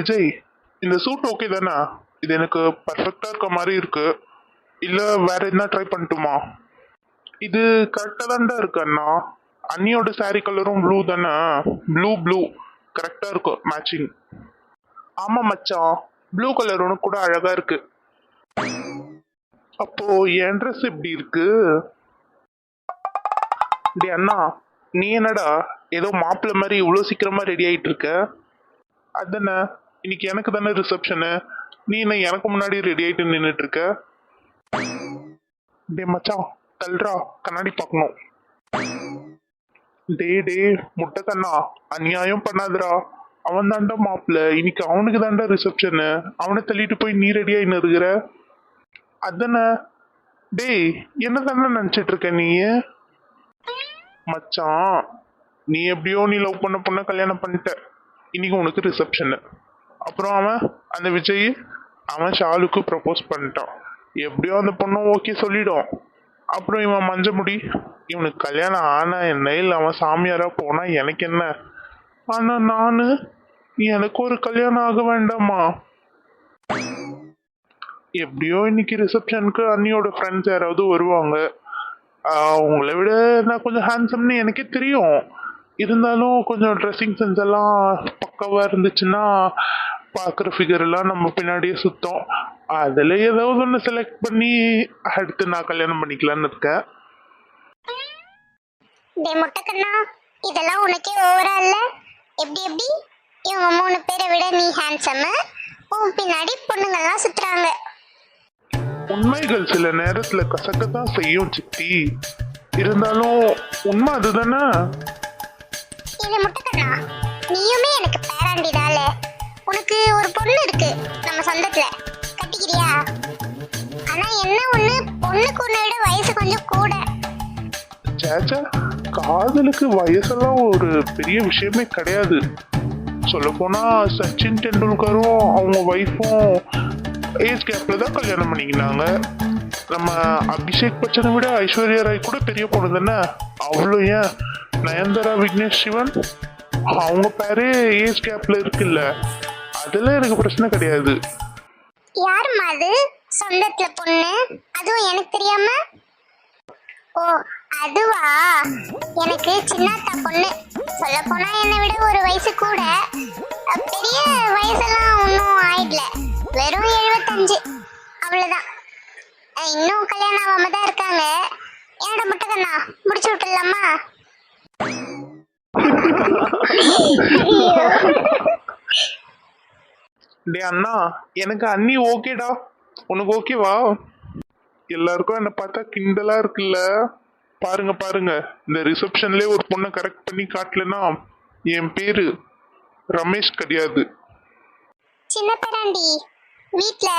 விஜய் இந்த suit okay தானே? இது எனக்கு பர்ஃபெக்டாக இருக்க மாதிரி இருக்கு. இல்லை வேற என்ன ட்ரை பண்ணட்டுமா? இது கரெக்டாக தான்டா இருக்கு அண்ணா. அண்ணியோட saree கலரும் ப்ளூ தானே? ப்ளூ ப்ளூ கரெக்டாக இருக்கும் மேட்சிங் ஆமாம் மச்சான் ப்ளூ கலர் ஒன்று கூட அழகாக இருக்கு. அப்போ என் ட்ரெஸ் எப்படி இருக்கு? டே அண்ணா நீ என்னடா ஏதோ மாப்பிள்ள மாதிரி இவ்வளோ சீக்கிரமாக ரெடி ஆகிட்டு இருக்க? அதானே? இன்னைக்கு எனக்கு தானே ரிசப்ஷனு நீ என்ன எனக்கு முன்னாடி ரெடி ஆயிட்டு நின்றுட்டு இருக்க டே மச்சான் தல்றா கண்ணாடி பார்க்கணும். டே டே முட்டை கண்ணா அநியாயம் பண்ணாதடா. அவன் தாண்டா மாப்பிள்ள. இன்னைக்கு அவனுக்கு தாண்டா ரிசப்ஷனு அவனை தள்ளிட்டு போய் நீ ரெடியாகி நிறுகிற இருக்கிற அதானே? டேய் என்ன தானே நினச்சிட்டு இருக்க நீ? மச்சான் நீ எப்படியோ நீ லவ் பண்ண பொண்ணை கல்யாணம் பண்ணிட்ட. இன்னைக்கு உனக்கு ரிசப்ஷனு அப்புறம் அவன் அந்த விஜய் அவன் ஷாலுக்கு ப்ரப்போஸ் பண்ணிட்டான். எப்படியோ அந்த பொண்ணும் ஓகே சொல்லிடும். அப்புறம் இவன் மஞ்சமுடி இவனுக்கு கல்யாணம் ஆனா என்ன? இல்லை அவன் சாமியாரா போனா எனக்கு என்ன? ஆனா நானு எனக்கு ஒரு கல்யாணம் ஆக வேண்டாமா? எப்படியோ இன்னைக்கு ரிசப்ஷனுக்கு அண்ணியோட ஃப்ரெண்ட்ஸ் யாராவது வருவாங்க. அவங்கள உங்களை விட நான் கொஞ்சம் ஹேண்ட்ஸம்னு எனக்கே தெரியும். இருந்தாலும் கொஞ்சம் ட்ரெஸ்ஸிங் சென்ஸ் எல்லாம் பக்கவாக இருந்துச்சுன்னா பார்க்குற ஃபிகர் எல்லாம் நம்ம பின்னாடியே சுத்தம். அதில் ஏதாவது ஒன்று செலக்ட் பண்ணி அடுத்து நான் கல்யாணம் பண்ணிக்கலான்னு இருக்கேன். டே முட்டைக்கண்ணா இதெல்லாம் உனக்கே ஓவரா இல்ல? எப்படி எப்படி? இவங்க மூணு பேரை விட நீ ஹேண்ட்ஸம் உன் பின்னாடி பொண்ணுங்கள்லாம் சுத்துறாங்க. உண்மைகள் சில நேரத்தில் கசக்கத்தான் செய்யும் சித்தி. இருந்தாலும் உண்மை அதுதானே? ஏச்சா காதலுக்கு வயசெல்லாம் ஒரு பெரிய விஷயமே கிடையாது. சொல்லப்போனா சச்சின் டெண்டுல்கரும் அவங்க ஒய்ஃபும் ஏஜ் கேப்ல தான் கல்யாணம் பண்ணிக்கினாங்க. நம்ம அபிஷேக் பச்சனை விட ஐஸ்வர்யா ராய் கூட பெரிய பொண்ணு தானே? அவ்வளோ ஏன்? நயன்தாரா விக்னேஷ் சிவன்? அவங்க பேரே ஏஜ் கேப்ல இருக்குல்ல. அதெல்லாம் எனக்கு பிரச்சனை கிடையாது. யாரும்மா அது? சொந்தத்துல பொண்ணு? அதுவும் எனக்கு தெரியாம? ஓ அதுவா? எனக்கு சின்னத்தா பொண்ணு. சொல்ல போனா என்னை விட ஒரு வயசு கூட. பெரிய வயசெல்லாம் ஒன்றும் ஆயிடல. வெறும் எழுபத்தஞ்சு அவ்வளோதான் இன்னும் கல்யாணம் ஆகாம தான் இருக்காங்க. என்னோட முட்டைக்கண்ணா? முடிச்சு விட்டுலாமா டே அண்ணா எனக்கு அண்ணி ஓகேடா. உனக்கு ஓகேவா? எல்லாருக்கும் என்னை பார்த்தா கிண்டலா இருக்குல்ல. பாருங்க பாருங்க. இந்த ரிசப்ஷன்லயே ஒரு பொண்ணை கரெக்ட் பண்ணி காட்டலனா என் பேரு ரமேஷ் கிடையாது. சின்ன பேராண்டி வீட்ல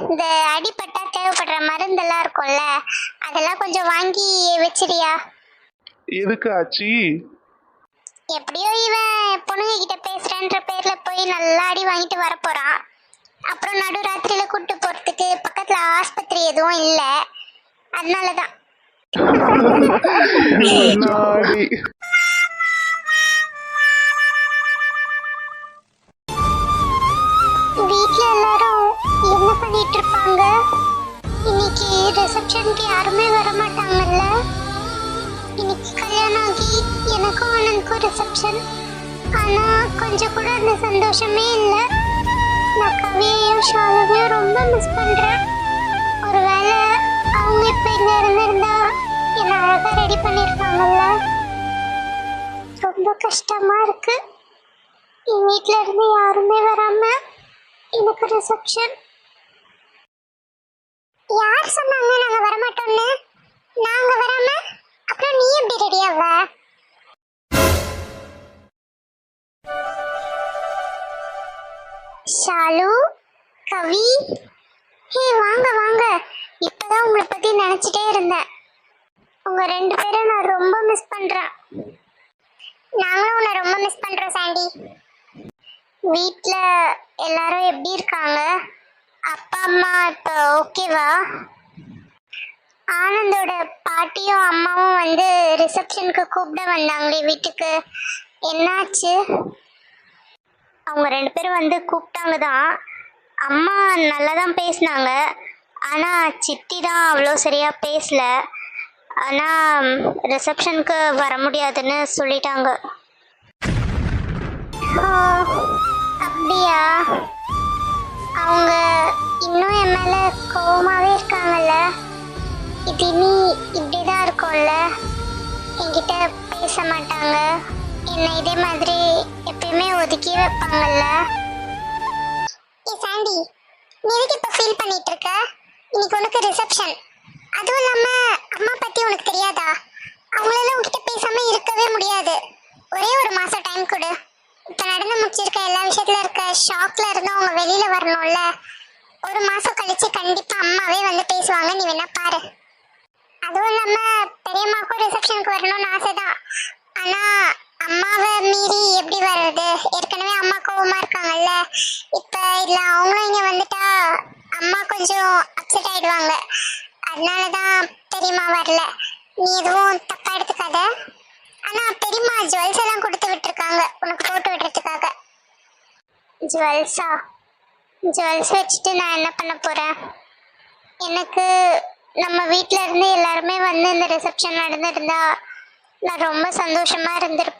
இந்த அடிபட்டா தேவைப்படுற மருந்தெல்லாம் இருக்கும்ல அதெல்லாம் கொஞ்சம் வாங்கி வச்சிரியா? எதுக்கு ஆச்சி? எப்படியோ இவன் பொண்ணுங்க கிட்ட பேசுறேன்ற பேர்ல போய் நல்லா அடி வாங்கிட்டு வர போறான். அப்புறம் நடு ராத்திரியில கூட்டு போறதுக்கு பக்கத்துல ஆஸ்பத்திரி எதுவும் இல்ல. அதனாலதான். நாடி. வீட்ல எல்லாரும் என்ன பண்ணிட்டு இருப்பாங்க இன்னைக்கு ரிசப்ஷனுக்கு யாருமே வர மாட்டாங்கல்ல இன்னைக்கு கல்யாணம் ஆகி எனக்கும் அண்ணனுக்கும் ரிசப்ஷன் ஆனா கொஞ்சம் கூட அந்த சந்தோஷமே இல்லை. நான் கவியையும் ஷாலுவையும் ரொம்ப மிஸ் பண்றேன். அவங்க இப்ப இங்க இருந்திருந்தா என்ன அழகா ரெடி பண்ணிருப்பாங்கல்ல ரொம்ப கஷ்டமா இருக்கு. என் வீட்ல இருந்து யாருமே வராம எனக்கு ரிசப்ஷன் யார் சொன்னாங்க நாங்க வரமாட்டோம்னு? நாங்க வராம? அப்புறம் நீ எப்படி ரெடி ஆவ? ஷாலு கவி ஹே வாங்க வாங்க. இப்பதான் உங்களை பத்தி நினைச்சிட்டே இருந்தேன். உங்க ரெண்டு பேரும் நான் ரொம்ப மிஸ் பண்றேன். நாங்களும் உன்னை ரொம்ப மிஸ் பண்றோம் சாண்டி. வீட்டில் எல்லாரும் எப்படி இருக்காங்க? அப்பா அம்மா இப்போ ஓகேவா ஆனந்தோட பாட்டியும் அம்மாவும் வந்து ரிசப்ஷனுக்கு கூப்பிட வந்தாங்களே வீட்டுக்கு. என்னாச்சு? அவங்க ரெண்டு பேரும் வந்து கூப்பிட்டாங்க தான் அம்மா நல்லா தான் பேசினாங்க. ஆனால் சித்தி தான் அவ்வளோ சரியாக பேசல. ஆனால் ரிசப்ஷனுக்கு வர முடியாதுன்னு சொல்லிட்டாங்க. அப்படியா? அவங்க இன்னும் என் மேலே கோவமாகவே இருக்காங்கல்ல? இது இனி இப்படி தான் இருக்கும்ல? என்கிட்ட பேச மாட்டாங்க. என்னை இதே மாதிரி எப்பயுமே ஒதுக்கி வைப்பாங்கல்ல? ஏ சாண்டி நீ எதுக்கு இப்போ ஃபீல் பண்ணிட்டு இருக்க? இன்னைக்கு உனக்கு ரிசப்ஷன் அதுவும் இல்லாம அம்மா பத்தி உனக்கு தெரியாதா? அவங்களால உங்ககிட்ட பேசாம இருக்கவே முடியாது. ஒரே ஒரு மாசம் டைம் கொடு. இப்ப நடந்து முடிச்சிருக்க எல்லா விஷயத்துல இருக்க ஷாக்ல இருந்து அவங்க வெளியில வரணும்ல. ஒரு மாசம் கழிச்சு கண்டிப்பா அம்மாவே வந்து பேசுவாங்க. நீ வேணா பாரு. அதுவும் இல்லாம பெரியம்மாக்கும் ரிசப்ஷனுக்கு வரணும்னு ஆசைதான். ஆனா அம்மாவை மீறி எப்படி வர்றது? ஏற்கனவே அம்மா கோவமா இருக்காங்கல்ல. இப்ப இல்ல அவங்களும் இங்க வந்துட்டா அம்மா கொஞ்சம் அப்செட் ஆயிடுவாங்க. அதனாலதான் பெரியம்மா வரல. நீ எதுவும் தப்பா எடுத்துக்காத. ஆனா பெரியம்மா ஜுவல்ஸ் எல்லாம் கொடுத்து விட்டுருக்காங்க. உனக்கு போட்டு விடுறதுக்காக. ஜுவல்ஸா? ஜுவல்ஸ் வச்சுட்டு நான் என்ன பண்ண போறேன்? எனக்கு நம்ம வீட்டில் இருந்து எல்லாருமே வந்து இந்த ரிசப்ஷன் நடந்திருந்தா நான் ரொம்ப சந்தோஷமா இருந்திருப்பேன்.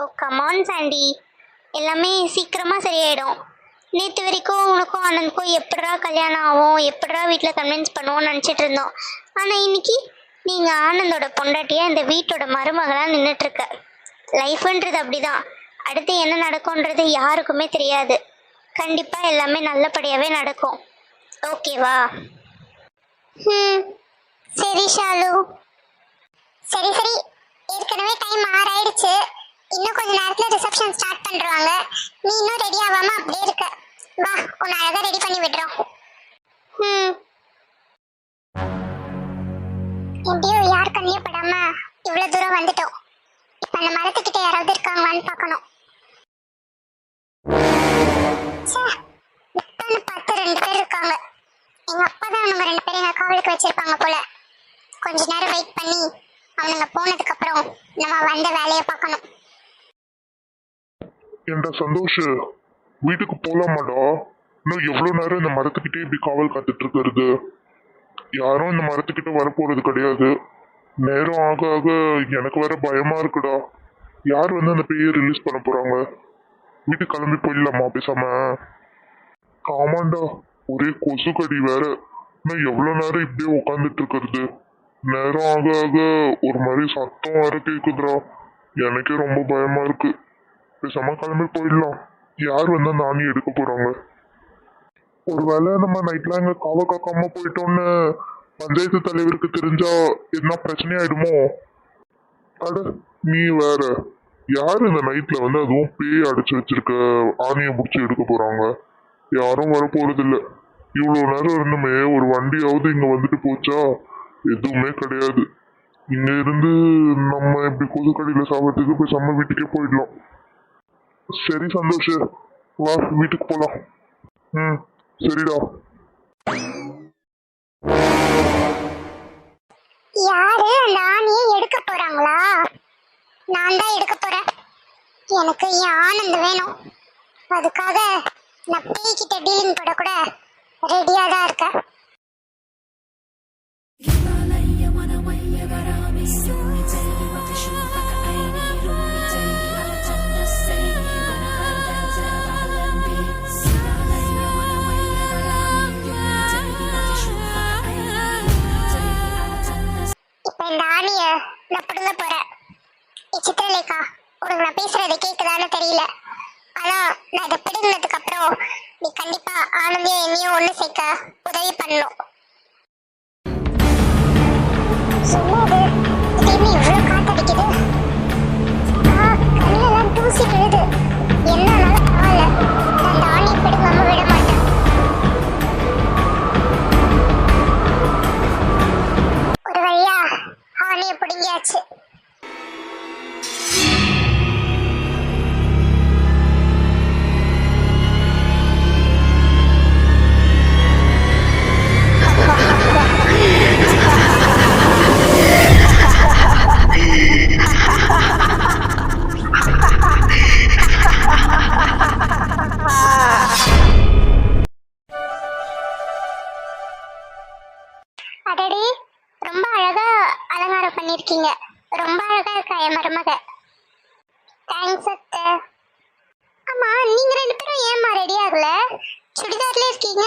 ஓ கமான் சாண்டி எல்லாமே சீக்கிரமாக சரியாயிடும். நேற்று வரைக்கும் உனக்கும் ஆனந்துக்கும் எப்படா கல்யாணம் ஆகும் எப்படா வீட்டில் கன்வின்ஸ் பண்ணுவோம்னு நினச்சிட்டு இருந்தோம். ஆனால் இன்னைக்கு நீங்கள் ஆனந்தோட பொண்டாட்டியாக இந்த வீட்டோட மருமகளாக நின்றுட்டுருக்க லைஃப்ன்றது அப்படிதான். அடுத்து என்ன நடக்கும்ன்றது யாருக்குமே தெரியாது. கண்டிப்பாக எல்லாமே நல்லபடியாகவே நடக்கும். ஓகேவா ம் சரி ஷாலு. சரி சரி. ஏற்கனவே டைம் ஆறு இன்னும் கொஞ்ச நேரத்துல ரிசப்ஷன் ஸ்டார்ட் பண்றாங்க நீ இன்னும் ரெடி ஆகாம அப்படியே இருக்க. வா உன்னை அழகா ரெடி பண்ணி விடுறோம். எப்படியோ யார் கண்ணியே படாம இவ்வளவு தூரம் வந்துட்டோம். இப்ப அந்த மரத்துக்கிட்ட யாராவது இருக்காங்களான்னு பார்க்கணும். பத்து பார்த்து ரெண்டு பேர் இருக்காங்க. எங்க அப்பா தான் நம்ம ரெண்டு பேரும் எங்க காவலுக்கு வச்சிருப்பாங்க போல. கொஞ்ச நேரம் வெயிட் பண்ணி அவனுங்க போனதுக்கு அப்புறம் நம்ம வந்த வேலையை பார்க்கணும். ஏண்டா சந்தோஷ் வீட்டுக்கு போலாமாடா? இன்னும் எவ்வளவு நேரம் இந்த மரத்துக்கிட்டே இப்படி காவல் காத்துட்டு இருக்கிறது? யாரும் இந்த மரத்துக்கிட்ட வரப்போறது கிடையாது. நேரம் ஆக ஆக எனக்கு வேற பயமா இருக்குடா. யார் வந்து அந்த பேயை ரிலீஸ் பண்ண போறாங்க? வீட்டுக்கு கிளம்பி போயிடலாமா பேசாம? ஆமாண்டா ஒரே கொசு கடி வேற. இன்னும் எவ்வளவு நேரம் இப்படியே உட்காந்துட்டு இருக்கிறது? நேரம் ஆக ஆக ஒரு மாதிரி சத்தம் வேற கேக்குதுடா. எனக்கே ரொம்ப பயமா இருக்கு. பேசாம கிளம்பி போயிடலாம். யார் வந்து அந்த ஆணி எடுக்க போறாங்க? ஒருவேளை நம்ம நைட்ல அங்க காவ காக்காம போயிட்டோம்னு பஞ்சாயத்து தலைவருக்கு தெரிஞ்சா என்ன பிரச்சனை ஆயிடுமோ? அட நீ வேற. யார் இந்த நைட்ல வந்து அதுவும் பேய் அடைச்சு வச்சிருக்க ஆணியை முடிச்சு எடுக்க போறாங்க? யாரும் வர போறது இல்ல இவ்வளவு நேரம் இருந்துமே ஒரு வண்டியாவது இங்க வந்துட்டு போச்சா? எதுவுமே கிடையாது. இங்க இருந்து நம்ம இப்படி கொசுக்கடியில சாப்பிட்றதுக்கு பேசாம வீட்டுக்கே போயிடலாம். சரி சந்தோஷ். வா வீட்டுக்கு போலாம். ம் சரிடா. யாரு? அந்த ஆணியை எடுக்க போறாங்களா? நான் தான் எடுக்க போறேன். எனக்கு என் ஆனந்த் வேணும்? அதுக்காக நான் பேய்கிட்ட டீலிங் போட கூட ரெடியாக தான் இருக்கேன். என் இந்த ஆணிய நான் பிடுங்க போறேன். சித்திரலேகா உனக்கு நான் பேசுறது கேக்குதான்னு தெரியல. ஆனா நான் இதை பிடுங்கினதுக்கு அப்புறம் நீ கண்டிப்பா ஆனந்தியும் என்னையும் ஒண்ணு சேர்க்க உதவி பண்ணணும். அழகா இருக்கா என் மருமக? தேங்க்ஸ் அத்தை. ஆமா நீங்க ரெண்டு பேரும் ஏமா ரெடி ஆகல? சுடிதார்ல இருக்கீங்க?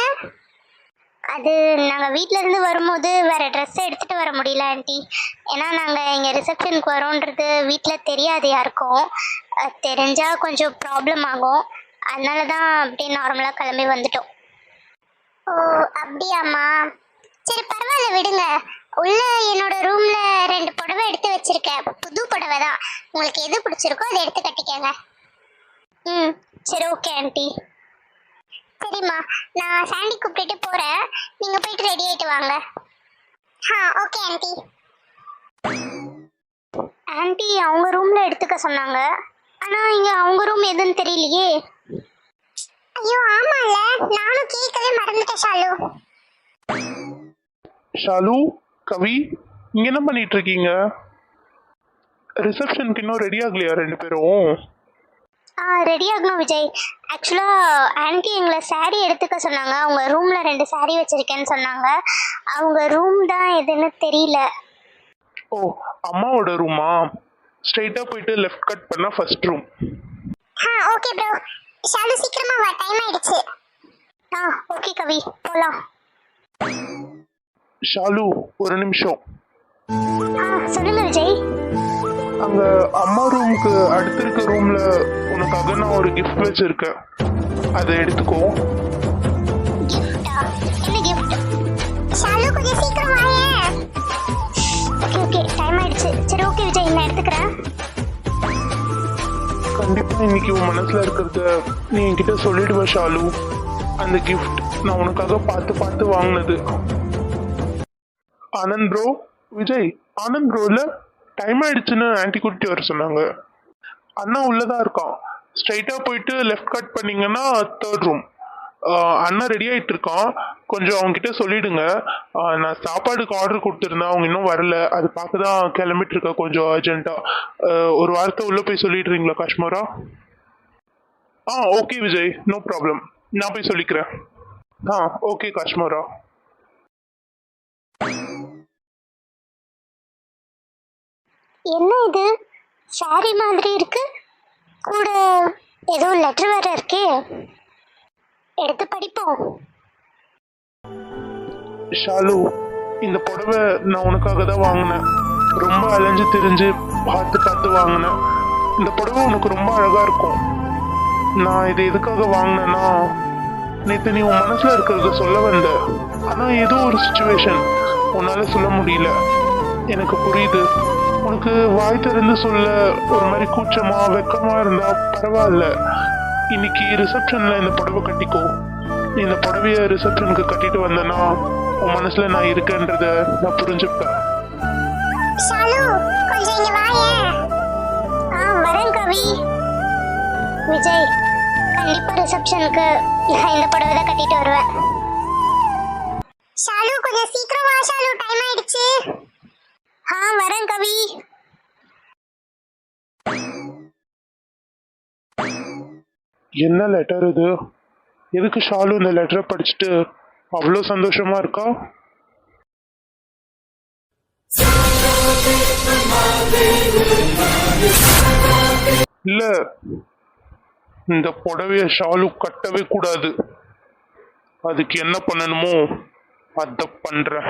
அது நாங்கள் வீட்டிலேருந்து வரும்போது வேறு ட்ரெஸ் எடுத்துகிட்டு வர முடியல ஆண்டி. ஏன்னா நாங்கள் இங்கே ரிசப்ஷனுக்கு வரோன்றது வீட்டில் தெரியாது யாருக்கும். தெரிஞ்சால் தெரிஞ்சா கொஞ்சம் ப்ராப்ளம் ஆகும். அதனால தான் அப்படியே நார்மலாக கிளம்பி வந்துட்டோம். ஓ அப்படியாம்மா. சரி பரவாயில்ல விடுங்க. உள்ள என்னோட ரூம்ல ரெண்டு புடவை எடுத்து வச்சிருக்கேன். புது புடவை தான். உங்களுக்கு எது பிடிச்சிருக்கோ அதை எடுத்து கட்டிக்கங்க. ம் சரி ஓகே ஆண்டி சரிம்மா நான் சாண்டி கூப்பிட்டுட்டு போகிறேன் நீங்கள் போயிட்டு ரெடி ஆகிட்டு வாங்க. ஆ ஓகே ஆண்டி ஆண்டி அவங்க ரூமில் எடுத்துக்க சொன்னாங்க. ஆனால் இங்கே அவங்க ரூம் எதுன்னு தெரியலையே. ஐயோ ஆமாம்ல நானும் கேட்கவே மறந்துட்டேன் ஷாலு. ஷாலு? கவி இங்க என்ன பண்ணிட்டு இருக்கீங்க ரிசப்ஷனுக்கு இன்னும் ரெடி ஆகலையா ரெண்டு பேரும்? ரெடி ஆகணும் விஜய். ஆக்சுவலாக ஆன்ட்டி எங்களை saree எடுத்துக்க சொன்னாங்க. அவங்க ரூமில் ரெண்டு saree வச்சுருக்கேன்னு சொன்னாங்க. அவங்க ரூம் தான் எதுன்னு தெரியல. ஓ அம்மாவோட ரூமா ஸ்ட்ரைட்டா போயிட்டு லெஃப்ட் கட் பண்ணா ஃபர்ஸ்ட் ரூம் ஆ ஓகே ப்ரோ ஷாலு சீக்கிரமா வா. டைம் ஆயிடுச்சு. ஆ ஓகே கவி. போலாம். ஷாலு ஒரு நிமிஷம். சொல்லுங்க விஜய். அங்க அம்மா ரூமுக்கு அடுத்து இருக்க ரூம்ல உனக்காக நான் ஒரு கிஃப்ட் வச்சிருக்கேன். அதை எடுத்துக்கோ. கிஃப்டா என்ன கிஃப்ட் ஷாலு கொஞ்சம் சீக்கிரம் வாயேன் ஓகே ஓகே டைம் ஆயிடுச்சு. சரி ஓகே விஜய் நான் எடுத்துக்கிறேன். கண்டிப்பா இன்னைக்கு உன் மனசுல இருக்கிறத நீ என்கிட்ட சொல்லிடுவ ஷாலு. அந்த கிஃப்ட் நான் உனக்காக பார்த்து பார்த்து வாங்கினது. ஆனந்த் ப்ரோ விஜய் ஆனந்த் ப்ரோவில் டைம் ஆயிடுச்சுன்னு ஆன்டி கூட்டிட்டு வர சொன்னாங்க. அண்ணா உள்ளதான் இருக்கான். ஸ்ட்ரைட்டாக போயிட்டு லெஃப்ட் கட் பண்ணீங்கன்னா தேர்ட் ரூம் அண்ணன் ரெடி ஆகிட்டு இருக்கான். கொஞ்சம் அவங்ககிட்ட சொல்லிடுங்க. நான் சாப்பாடுக்கு ஆர்டர் கொடுத்துருந்தேன். அவங்க இன்னும் வரல. அது பார்க்க தான் கிளம்பிட்ருக்கேன் கொஞ்சம் அர்ஜென்ட்டாக ஒரு வார்த்தை உள்ளே போய் சொல்லிடுறீங்களா காஷ்மீரா? ஆ ஓகே விஜய். நோ ப்ராப்ளம் நான் போய் சொல்லிக்கிறேன். ஆ ஓகே காஷ்மீரா. என்ன இது? சாரி மாதிரி இருக்கு. கூட ஏதோ லெட்டர் வேற இருக்கே. எடுத்து படிப்போம். ஷாலு இந்த புடவை நான் உனக்காக தான் வாங்கினேன். ரொம்ப அலைஞ்சு திரிஞ்சு பார்த்து பார்த்து வாங்கினேன். இந்த புடவை உனக்கு ரொம்ப அழகா இருக்கும். நான் இது எதுக்காக வாங்கினேன்னா நேற்று நீ உன் மனசுல இருக்கிறத சொல்ல வந்த. ஆனால் ஏதோ ஒரு சுச்சுவேஷன் உன்னால சொல்ல முடியல. எனக்கு புரியுது. உனக்கு வாய் திறந்து சொல்ல ஒரு மாதிரி கூச்சமா வெக்கமா இருந்தா பரவாயில்ல. இன்னைக்கு ரிசப்ஷன்ல இந்த புடவை கட்டிக்கோ. இந்த புடவைய ரிசப்ஷனுக்கு கட்டிட்டு வந்தனா உன் மனசுல நான் இருக்கேன்றத நான் புரிஞ்சுப்பேன். ஆ விஜய் கண்டிப்பா ரிசப்ஷனுக்கு நான் இந்த புடவை தான் கட்டிட்டு வருவேன். ஷாலு கொஞ்சம் சீக்கிரம் ஷாலு டைம் ஆயிடுச்சு. ஆ வரேன் கவி. என்ன லெட்டர் இது? எதுக்கு ஷாலு இந்த லெட்டரை படிச்சுட்டு அவ்வளோ சந்தோஷமா இருக்கா? இல்ல இந்த புடவைய ஷாலு கட்டவே கூடாது. அதுக்கு என்ன பண்ணணுமோ அத பண்றேன்.